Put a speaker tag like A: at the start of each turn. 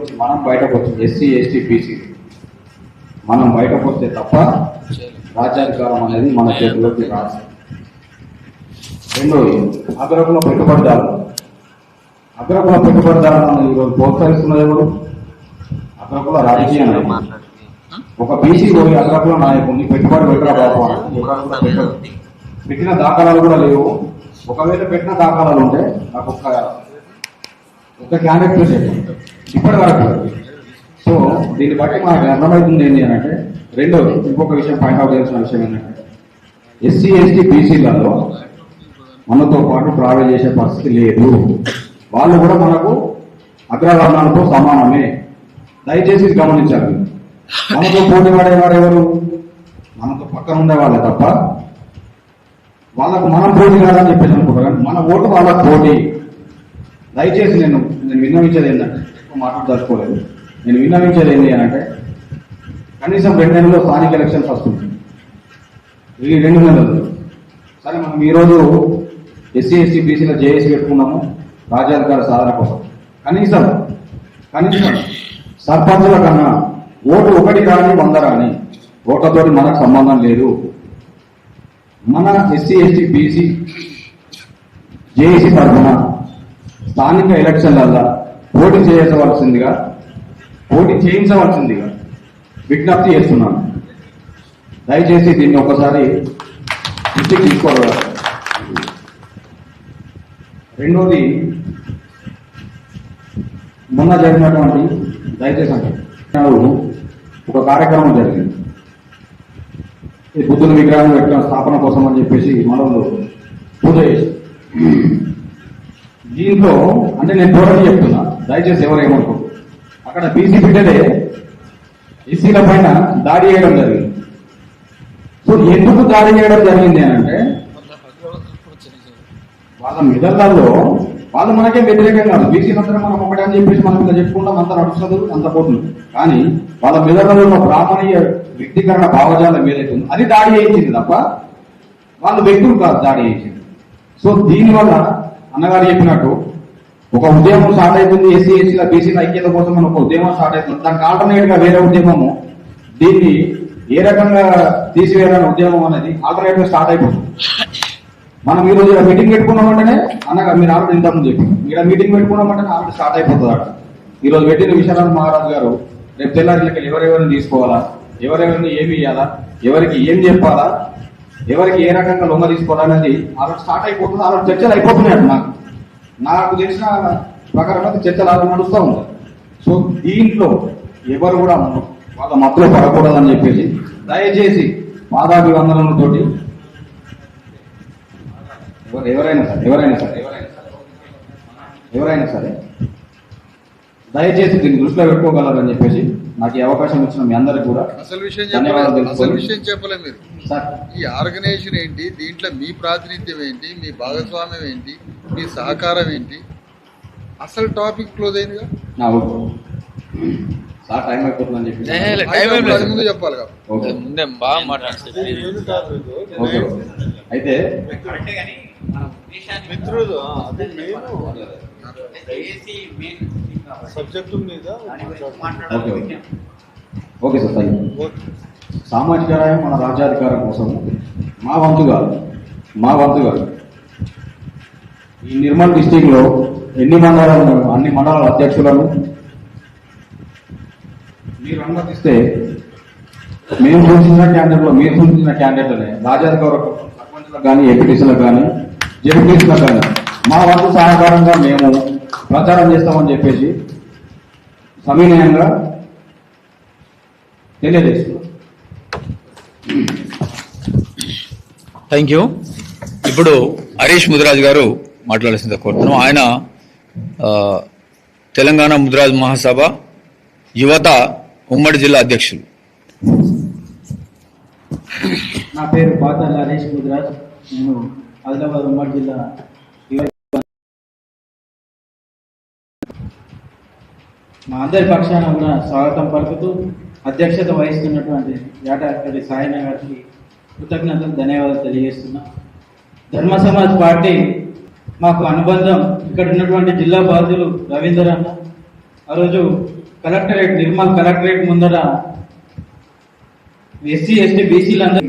A: నుంచి మనం బయటకు వచ్చింది ఎస్సీ ఎస్టీ బీసీ. మనం బయటకు వస్తే తప్ప రాజ్యాధికారం అనేది మన చేతిలోకి రాదు. రెండోది అగ్రకుల పెట్టుబడిదారులు అగ్రకుల పెట్టుబడిదారులను ఈరోజు ప్రోత్సహిస్తున్నది ఎవరు? అగ్రకుల రాజకీయ నాయకులు. ఒక బీసీ పోయి అగ్రకుల నాయకుడిని పెట్టుబడి పెట్టరా కూడా పెట్టరు. పెట్టిన దాఖలాలు కూడా లేవు. ఒకవేళ పెట్టిన దాఖలాలు ఉంటే నాకు ఒక్క ఒక క్యాండిడేట్ చెప్పండి. ఇప్పటి వరకు సో దీన్ని బట్టి మనకు అర్థమవుతుంది ఏంటి అని అంటే రెండోది ఇంకొక విషయం పాయింట్అవుట్ చేయాల్సిన విషయం ఏంటంటే ఎస్సీ ఎస్టీ బీసీలలో మనతో పాటు ట్రావెల్ చేసే పరిస్థితి లేదు. వాళ్ళు కూడా మనకు అగ్రవర్ణాలతో సమానమే. దయచేసి గమనించాలి. మనతో పోటీ పడేవారు ఎవరు? మనతో పక్కన ఉండేవాళ్ళే తప్ప వాళ్ళకు మనం పోటీ కాదని చెప్పేసి అనుకుంటారు. మన ఓటు వాళ్ళకు పోటీ. దయచేసి నేను నేను విన్నవించేది ఏంటంటే మాట్లాడదలుచుకోలేదు నేను విన్నవించేది ఏంటి అని అంటే కనీసం రెండు నెలల్లో స్థానిక ఎలక్షన్ ఫస్ట్ ఉంటుంది. ఈ రెండు నెలలు. సరే మనం ఈరోజు ఎస్సీ ఎస్సీ బీసీలో జేఏసీ పెట్టుకున్నాము. రాజ్యాధికార సాధన కోసం. కనీసం కనీసం సర్పంచుల కన్నా ఓటు ఒకటి కానీ వంద రాని ఓట్లతోటి మనకు సంబంధం లేదు. మన ఎస్సీ ఎస్టీ బీసీ జేఏసీ తరఫున స్థానిక ఎలక్షన్లల్లో పోటీ చేయవలసిందిగా పోటీ చేయించవలసిందిగా విజ్ఞప్తి చేస్తున్నాను. దయచేసి దీన్ని ఒకసారి దృష్టికి తీసుకోవాలి రెండోది మొన్న జరిగినటువంటి దయచేసి అంటే ఒక కార్యక్రమం జరిగింది. ఈ బుద్ధుని విగ్రహం పెట్టిన స్థాపన కోసం అని చెప్పేసి మనలో పూజ చేసి దీంట్లో అంటే నేను పూర్వం చెప్తున్నా. దయచేసి ఎవరు ఏమనుకో. అక్కడ బీసీ బిడ్డలే ఎస్సీల పైన దాడి చేయడం జరిగింది. సో ఎందుకు దాడి చేయడం జరిగింది అని అంటే వాళ్ళ మెదళ్ళల్లో వాళ్ళు మనకే వ్యతిరేకం కాదు. బీసీ అందరం మనం ఒకటే అని చెప్పేసి మనం ఇలా చెప్పుకుంటాం అంత నడుస్తుంది అంత పోతుంది. కానీ వాళ్ళ మెదళ్ళలో ఉన్న బ్రాహ్మణీయ వ్యక్తీకరణ భావజాలం ఏదైతుంది అది దాడి చేయించింది తప్ప వాళ్ళు వ్యక్తులు కాదు దాడి చేయించింది. సో దీనివల్ల అన్నగారు చెప్పినట్టు ఒక ఉద్యమం స్టార్ట్ అవుతుంది ఎస్సీ ఎస్సీల బీసీల ఐక్యత కోసం మన ఒక ఉద్యమం స్టార్ట్ అవుతుంది దానికి ఆల్టర్నేట్గా వేరే ఉద్యమము దీన్ని ఏ రకంగా తీసివేయాలని ఉద్యమం అనేది ఆల్టర్నేట్గా స్టార్ట్ అయిపోతుంది. మనం ఈ రోజు మీటింగ్ పెట్టుకున్నామంటేనే అన్నగా మీరు ఆల్రెడీ ఇంతకుముందు చెప్పి ఇక్కడ మీటింగ్ పెట్టుకున్నామంటేనే ఆల్రెడీ స్టార్ట్ అయిపోతుంది అక్కడ ఈ రోజు పెట్టిన విశ్వనాథ్ మహారాజ్ గారు రేపు తెల్లారికి ఎవరెవరిని తీసుకోవాలా? ఎవరెవరిని ఏమి ఇవ్వాలా ఎవరికి ఏం చెప్పాలా? ఎవరికి ఏ రకంగా లొంగ తీసుకోవాలనేది ఆల్రెడీ స్టార్ట్ అయిపోతుంది. ఆల్రెడీ చర్చలు అయిపోతున్నాయి నాకు నాకు తెలిసిన ప్రకారం అయితే చర్చలు అలా నడుస్తూ ఉంటాయి సో దీంట్లో ఎవరు కూడా వాళ్ళ మధ్యలో పడకూడదని చెప్పేసి దయచేసి పాదాభివందనలతోటి ఎవరు ఎవరైనా సరే ఎవరైనా సరే ఎవరైనా సరే ఎవరైనా సరే దయచేసి దీన్ని దృష్టిలో పెట్టుకోగలరని చెప్పేసి నాకు ఈ అవకాశం ఇచ్చిన మీ అందరికి కూడా
B: అసలు విషయం చెప్పలేదు అసలు విషయం చెప్పలే మీరు?
A: సార్.
B: ఈ ఆర్గనైజేషన్ ఏంటి? దీంట్లో మీ ప్రాతినిధ్యం ఏంటి? మీ భాగస్వామ్యం ఏంటి? మీ సహకారం ఏంటి? అసలు టాపిక్ క్లోజ్ అయిందిగా?
A: నా ఓకే సార్ టైం అయిపోతుందని చెప్పి
B: ముందు చెప్పాలి కదా.
C: ముందే బాగా మాట్లాడుతుంది.
A: అయితే
D: అది మెయిన్ సబ్జెక్టు మీద.
A: Okay sir thank you. సామాజిక న్యాయం మన రాజ్యాధికారం కోసం మా వంతుగా మా వంతుగా ఈ నిర్మల్ డిస్టిక్లో ఎన్ని మండలాలు అన్ని మండలాల అధ్యక్షులను మీరు అనుమతిస్తే మేము సూచించిన క్యాండిడేట్లో మీరు సూచించిన క్యాండిడేట్లనే రాజ్యాధికార సర్పంచ్లకు కానీ ఎంపీటీసీలకు కానీ జెడ్పీటీసీలకు కానీ మా వంతు సహకారంగా మేము ప్రచారం చేస్తామని చెప్పేసి సవినయంగా తెలియజేస్తున్నాం.
C: థ్యాంక్ యూ ఇప్పుడు హరీష్ ముదిరాజు గారు మాట్లాడాల్సింది కోరుతున్నాం. ఆయన తెలంగాణ ముద్రాజ్ మహాసభ యువత ఉమ్మడి జిల్లా అధ్యక్షులు.
E: నా పేరు పాత నరేష్ ముద్రాజ్. నేను ఆదిలాబాద్ ఉమ్మడి జిల్లా మా అందరి పక్షాన కూడా స్వాగతం పలుకుతూ అధ్యక్షత వహిస్తున్నటువంటి యాటాకడి సాయన గారికి కృతజ్ఞతలు ధన్యవాదాలు తెలియజేస్తున్నా. ధర్మ సమాజ్ పార్టీ మాకు అనుబంధం ఇక్కడ ఉన్నటువంటి జిల్లా బాధ్యులు రవీందర్ అన్న. ఆ రోజు కలెక్టరేట్ నిర్మల్ కలెక్టరేట్ ముందర ఎస్సీ ఎస్టీ బీసీలందరూ